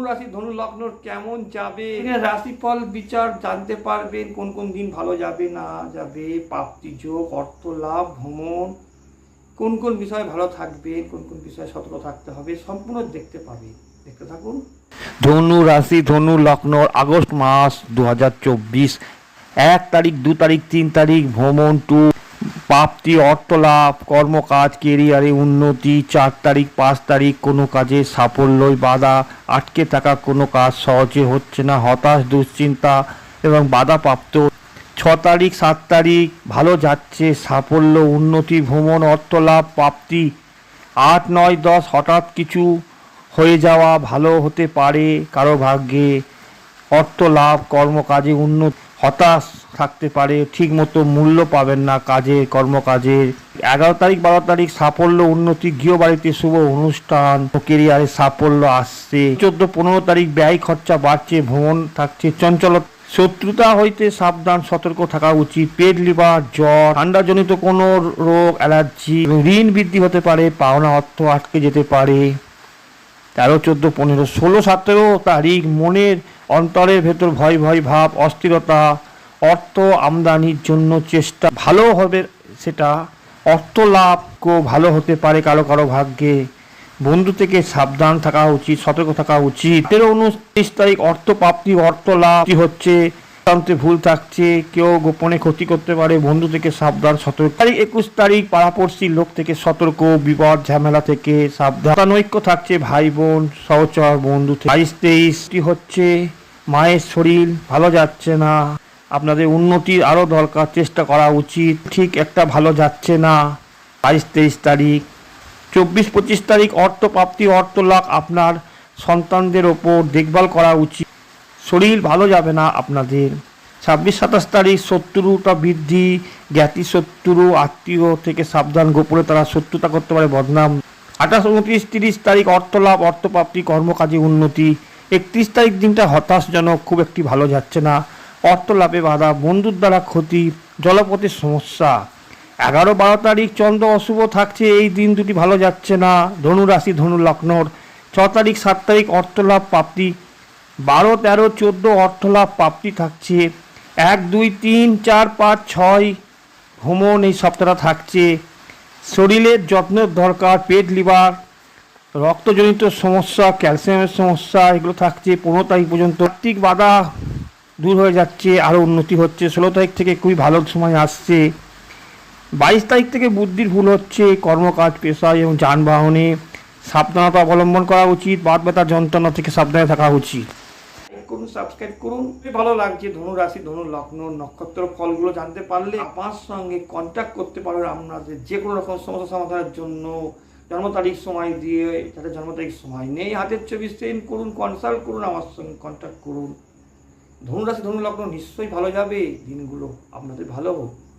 ধনু রাশি ধনু লগ্নর কেমন যাবে? রাশিফল বিচার জানতে পারবেন, কোন কোন দিন ভালো যাবে, না যাবে, প্রাপ্তি যোগ, অর্থ লাভ, ভ্রমণ, কোন কোন বিষয়ে ভালো থাকবে, কোন কোন বিষয়ে সতর্ক থাকতে হবে, সম্পূর্ণ দেখতে পাবে দেখতে থাকুন। ধনু রাশি ধনু লগ্ন আগস্ট মাস দু হাজার চব্বিশ। এক তারিখ, দু তারিখ, তিন তারিখ, ভ্রমণ টু প্রাপ্তি অর্থ লাভ কর্মকাজ কেরিয়ারে উন্নতি, চার তারিখ, পাঁচ তারিখ কোনো কাজে সাফল্যই বাধা, আটকে থাকা কোনো কাজ সহজে হচ্ছে না, হতাশ, দুশ্চিন্তা এবং বাধাপ্রাপ্ত। ছ তারিখ, সাত তারিখ, ভালো যাচ্ছে, সাফল্য, উন্নতি, ভ্রমণ অর্থ লাভ প্রাপ্তি। আট, নয়, দশ, হঠাৎ কিছু হয়ে যাওয়া ভালো হতে পারে কারও ভাগ্যে। অর্থ লাভ কর্মকাজে উন্নত। হতাশ থাকতে পারে, ঠিকমতো মূল্য পাবেন না কাজে, কর্মকাজের। এগারো তারিখ, বারো তারিখ সাফল্য উন্নতি, গৃহবাড়িতে শুভ অনুষ্ঠান কেরিয়ারে সাফল্য আসছে। চোদ্দ, পনেরো তারিখ ব্যয় খরচা বাড়ছে, ভ্রমণ থাকছে চঞ্চল শত্রুতা হইতে সাবধান, সতর্ক থাকা উচিত। পেট লিভার, জ্বর, ঠান্ডাজনিত কোনো রোগ, অ্যালার্জি ঋণ বৃদ্ধি হতে পারে, পাওনা অর্থ আটকে যেতে পারে। তেরো, চোদ্দ, পনেরো, ষোলো, সতেরো তারিখ মনের অন্তরের ভেতর ভয় ভয় ভাব, অস্থিরতা, অর্থ আমদানির জন্য চেষ্টা ভালো হবে সেটা, অর্থ লাভও ভালো হতে পারে কারও কারও ভাগ্যে। বন্ধু থেকে সাবধান থাকা উচিত, সতর্ক থাকা উচিত। তেরো উনত্রিশ তারিখ অর্থ প্রাপ্তি, অর্থ লাভ হচ্ছে ভুল থাকছে, কেউ গোপনে ক্ষতি করতে পারে, বন্ধু থেকে সাবধান, সতর্ক। তারিখ একুশ তারিখ, পাড়াপড়শি লোক থেকে সতর্ক বিপদ ঝামেলা থেকে সাবধান। নৈক্য থাকছে ভাই বোন, সহচর বন্ধু বাইশ তেইশ কি হচ্ছে? মায়ের শরীর ভালো যাচ্ছে না। আপনাদের উন্নতির আরও দরকার, চেষ্টা করা উচিত। ঠিক একটা ভালো যাচ্ছে না। বাইশ তেইশ তারিখ। চব্বিশ পঁচিশ তারিখ অর্থ প্রাপ্তি, অর্থ লাভ আপনার সন্তানদের ওপর দেখভাল করা উচিত। শরীর ভালো যাবে না আপনাদের। ছাব্বিশ সাতাশ তারিখ শত্রুতা বৃদ্ধি, জ্ঞাতি শত্রু, আত্মীয় থেকে সাবধান, গোপনে তারা শত্রুতা করতে পারে, বদনাম। আঠাশ, উনত্রিশ, তিরিশ তারিখ অর্থ লাভ অর্থপ্রাপ্তি কর্মকাজে উন্নতি। একত্রিশ তারিখ দিনটা হতাশজনক, খুব একটি ভালো যাচ্ছে না। অর্থ লাভে বাধা, বন্ধুর দ্বারা ক্ষতি, জলপথের সমস্যা। এগারো বারো তারিখ চন্দ্র অশুভ থাকছে, এই দিন দুটি ভালো যাচ্ছে না। ধনু রাশি, ধনু লগ্নর। ছ তারিখ, সাত তারিখ অর্থলাভ, প্রাপ্তি। বারো, তেরো, চোদ্দ অর্থলাভ, প্রাপ্তি থাকছে। এক, দুই, তিন, চার, পাঁচ, ছয় ভ্রমণ এই সপ্তাহটা থাকছে। শরীরের যত্নের দরকার, পেট, লিভার। রক্তজনিত সমস্যা, ক্যালসিয়ামের সমস্যা, এগুলো থাকছে পনেরো তারিখ পর্যন্ত। আর্থিক বাধা দূর হয়ে যাচ্ছে আরও উন্নতি হচ্ছে। ষোলো তারিখ থেকে খুবই ভালো সময় আসছে। বাইশ তারিখ থেকে বুদ্ধির ভুল হচ্ছে, কর্মকাজ, পেশা এবং যানবাহনে। সাবধানতা অবলম্বন করা উচিত, বাদ ব্যথা যন্ত্রণা থেকে সাবধানে থাকা উচিত। করুন সাবস্ক্রাইব করুন। খুবই ভালো লাগছে ধনু রাশি ধনু লগ্ন নক্ষত্র ফলগুলো জানতে পারলে আমার সঙ্গে কন্ট্যাক্ট করতে পারবেন আপনাদের যে কোনো রকম সমস্যা সমাধানের জন্য। জন্ম তারিখ সময় দিয়ে যাদের জন্ম তারিখ সময় নেই। হাতের ছবি সেন্ড করুন কনসাল্ট করুন, আমার সঙ্গে কন্ট্যাক্ট করুন। ধনুরাশি ধনু লগ্ন নিশ্চয়ই ভালো যাবে। দিনগুলো আপনাদের ভালো হোক।